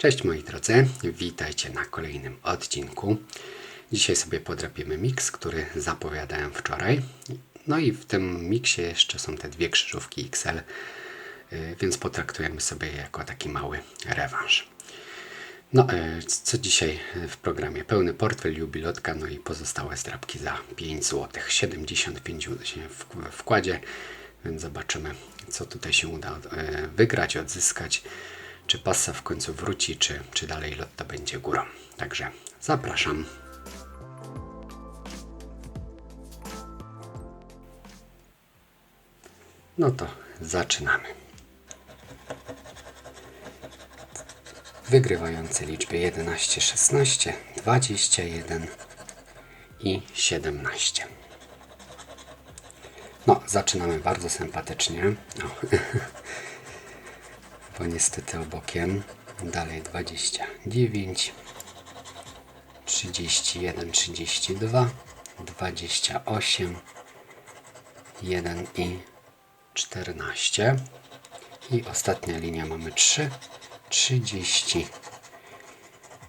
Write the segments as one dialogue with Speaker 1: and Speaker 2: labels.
Speaker 1: Cześć moi drodzy, witajcie na kolejnym odcinku. Dzisiaj sobie podrapiemy miks, który zapowiadałem wczoraj. No i w tym miksie jeszcze są te dwie krzyżówki XL, y, więc potraktujemy sobie je jako taki mały rewanż. No, y, co dzisiaj w programie? Pełny portfel, jubilotka, no i pozostałe zdrabki za 5 zł. 75 się w w wkładzie, więc zobaczymy, co tutaj się uda y, wygrać, odzyskać. Czy passa w końcu wróci, czy, czy dalej lotta będzie górą. Także zapraszam. No to zaczynamy. Wygrywające liczby 11, 16, 21 i 17. No, zaczynamy bardzo sympatycznie. Bo niestety obokiem. Dalej 29, 31, 32, 28, 1 i 14. I ostatnia linia mamy 3, 30,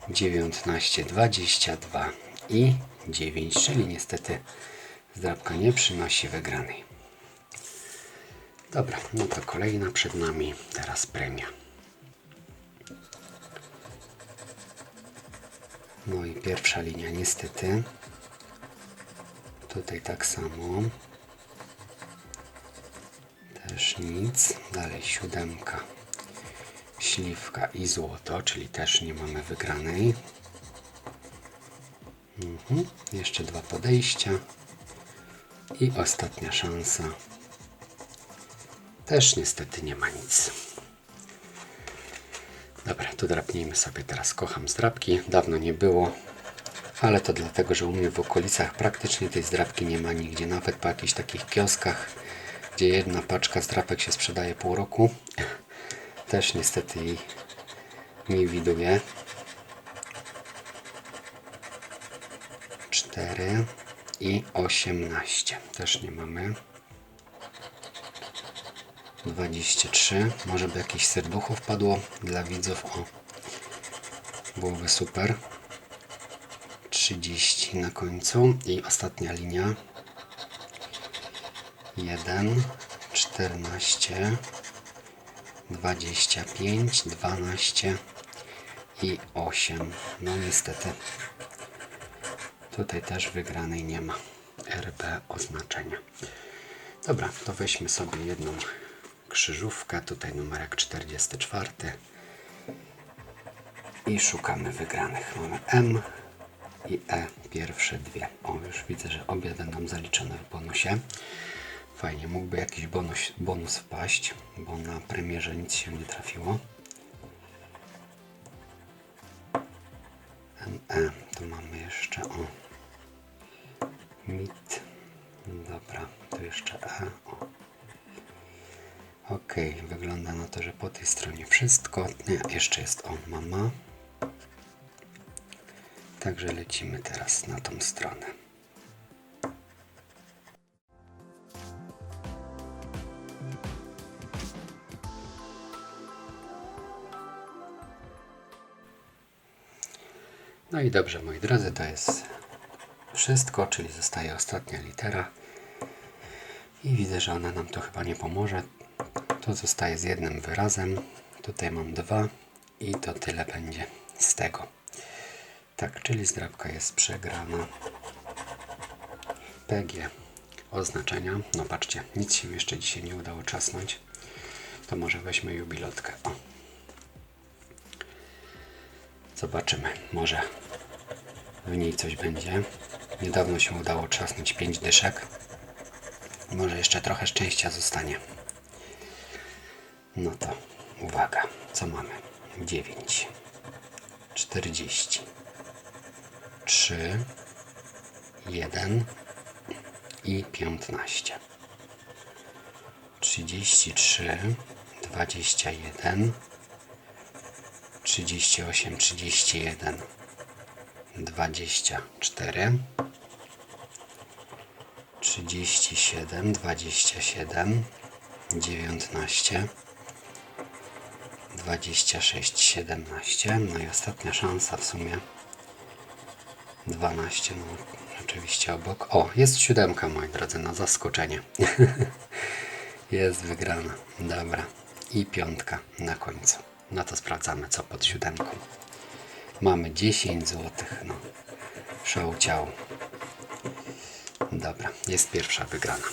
Speaker 1: 19, 22 i 9, czyli niestety zdrabka nie przynosi wygranej. Dobra, no to kolejna przed nami, teraz premia. No i pierwsza linia niestety. Tutaj tak samo. Też nic. Dalej siódemka, śliwka i złoto, czyli też nie mamy wygranej. Mhm. Jeszcze dwa podejścia. I ostatnia szansa. Też niestety nie ma nic. Dobra, to drapnijmy sobie teraz. Kocham zdrapki. Dawno nie było. Ale to dlatego, że u mnie w okolicach praktycznie tej zdrapki nie ma nigdzie. Nawet po jakichś takich kioskach, gdzie jedna paczka zdrapek się sprzedaje pół roku. Też niestety jej nie widuję. 4 i 18. Też nie mamy. 23. Może by jakieś serducho wpadło dla widzów. O, byłoby super. 30 na końcu i ostatnia linia. 1, 14, 25, 12 i 8. No niestety tutaj też wygranej nie ma. RB oznaczenia. Dobra, to weźmy sobie jedną krzyżówkę, tutaj numerek 44 i szukamy wygranych. Mamy M i E, pierwsze dwie. O, już widzę, że obie będą zaliczone w bonusie. Fajnie, mógłby jakiś bonus, bonus wpaść, bo na premierze nic się nie trafiło. ME, to mamy jeszcze o mit. Dobra, tu jeszcze E. O. Ok, wygląda na to, że po tej stronie wszystko. Nie, jeszcze jest o mama. Także lecimy teraz na tą stronę. No i dobrze, moi drodzy, to jest wszystko, czyli zostaje ostatnia litera. I widzę, że ona nam to chyba nie pomoże. To zostaje z jednym wyrazem. Tutaj mam dwa i to tyle będzie z tego. Tak, czyli zdrabka jest przegrana. PG oznaczenia. No patrzcie, nic się jeszcze dzisiaj nie udało czasnąć. To może weźmy jubilotkę. O. Zobaczymy, może w niej coś będzie. Niedawno się udało trzasnąć 5 dyszek. Może jeszcze trochę szczęścia zostanie. No to uwaga, co mamy? 9, 40, 3, 1 i 15. 33, 21, 38, 31, 24, 37, 27, 19, 26, 17. No i ostatnia szansa w sumie. 12, no oczywiście obok. O, jest siódemka, moi drodzy, na zaskoczenie. jest wygrana. Dobra. I piątka na końcu. No to sprawdzamy, co pod siódemką. Mamy 10 zł. No, szał. Dobra, jest pierwsza wygrana.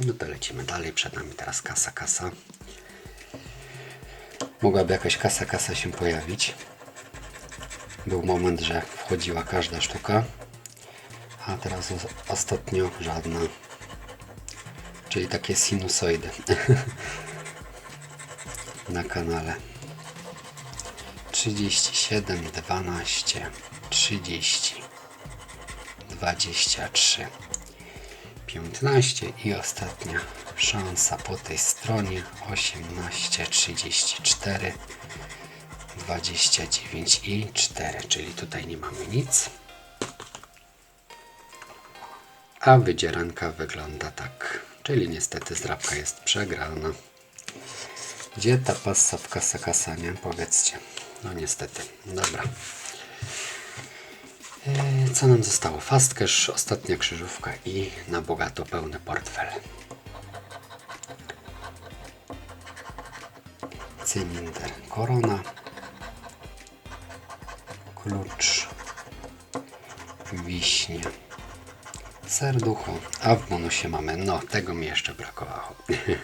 Speaker 1: No to lecimy dalej. Przed nami teraz kasa, kasa. Mogłaby jakaś kasa, kasa się pojawić. Był moment, że wchodziła każda sztuka, a teraz os- ostatnio żadna. Czyli takie sinusoidy na kanale. 37, 12, 30, 23, 15 i ostatnia szansa po tej stronie 18, 34, 29 i 4, czyli tutaj nie mamy nic. A wydzieranka wygląda tak, czyli niestety zdrabka jest przegrana. Gdzie ta passa w kasa kasa, nie? Powiedzcie. No niestety. Dobra. Eee, Co nam zostało? Fast cash, ostatnia krzyżówka i na bogato pełny portfel. Cylinder, korona, klucz, wiśnie, serducho, a w bonusie mamy, no tego mi jeszcze brakowało.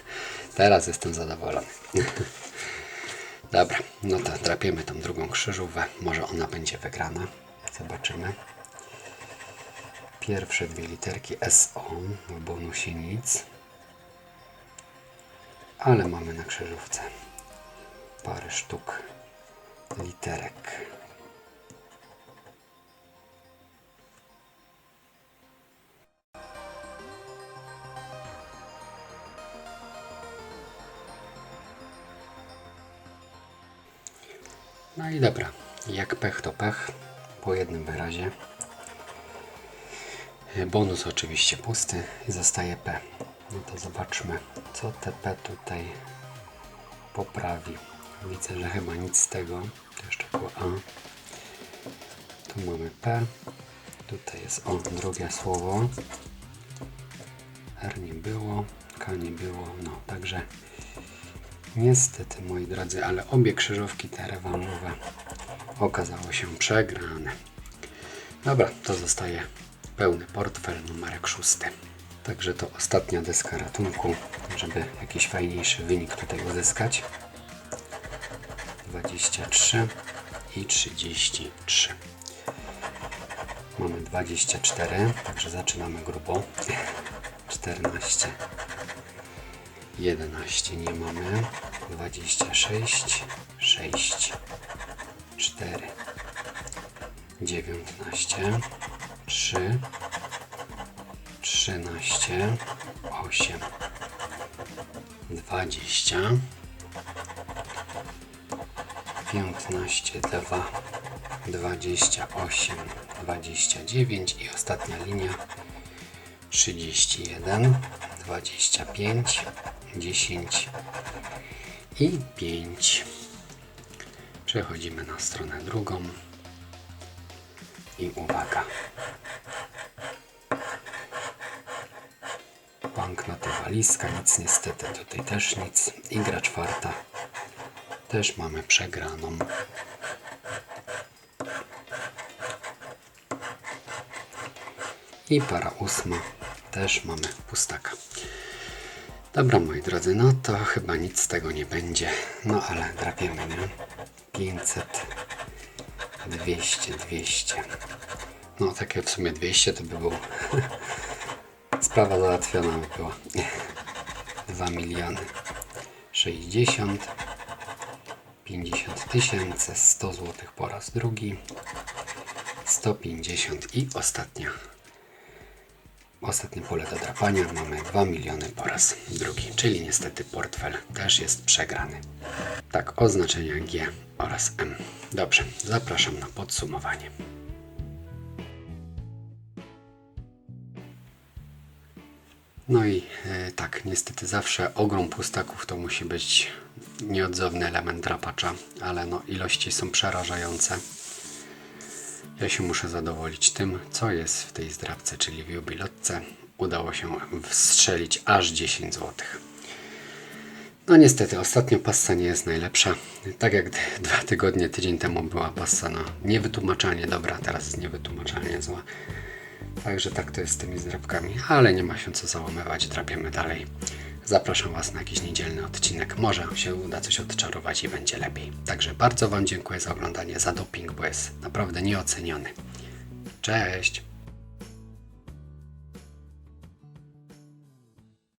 Speaker 1: Teraz jestem zadowolony. Dobra, no to drapiemy tą drugą krzyżówkę. Może ona będzie wygrana. Zobaczymy. Pierwsze dwie literki SO, w bonusie nic. Ale mamy na krzyżówce parę sztuk literek. No i dobra, jak pech to pech, po jednym wyrazie. Bonus oczywiście pusty i zostaje P. No to zobaczmy, co te P tutaj poprawi. Widzę, że chyba nic z tego. To jeszcze było A. Tu mamy P. Tutaj jest O, drugie słowo. R nie było, K nie było. No, także niestety, moi drodzy, ale obie krzyżówki te rewanżowe okazało się przegrane. Dobra, to zostaje pełny portfel, numerek szósty. Także to ostatnia deska ratunku, żeby jakiś fajniejszy wynik tutaj uzyskać. 23 i 33. Mamy 24, także zaczynamy grubo. 14, 11 nie mamy, 26, 6, 4, 19, 3, 13, 8, 20, 15, 2, 28, 29 i ostatnia linia 31, 25, 10 i 5. Przechodzimy na stronę drugą i uwaga. Banknoty walizka, nic niestety tutaj też nic. I gra czwarta też mamy przegraną. I para ósma też mamy pustaka. Dobra moi drodzy, no to chyba nic z tego nie będzie. No ale drapiemy, nie? 500, 200, 200. No takie w sumie 200 to by było sprawa załatwiona by była. 2 miliony 60 50 tysięcy 100 zł po raz drugi 150 i ostatnia. Ostatnie pole do drapania mamy 2 miliony po raz drugi czyli niestety portfel też jest przegrany. Tak oznaczenia G oraz M. Dobrze zapraszam na podsumowanie No i e, tak, niestety zawsze ogrom pustaków to musi być nieodzowny element drapacza, ale no ilości są przerażające. Ja się muszę zadowolić tym, co jest w tej zdrabce, czyli w jubilotce. Udało się wstrzelić aż 10 zł. No niestety, ostatnio passa nie jest najlepsza. Tak jak dwa tygodnie, tydzień temu była passa no, niewytłumaczalnie dobra, teraz jest niewytłumaczalnie zła. Także tak to jest z tymi zdrabkami, ale nie ma się co załamywać, drapiemy dalej. Zapraszam Was na jakiś niedzielny odcinek. Może się uda coś odczarować i będzie lepiej. Także bardzo Wam dziękuję za oglądanie, za doping, bo jest naprawdę nieoceniony. Cześć!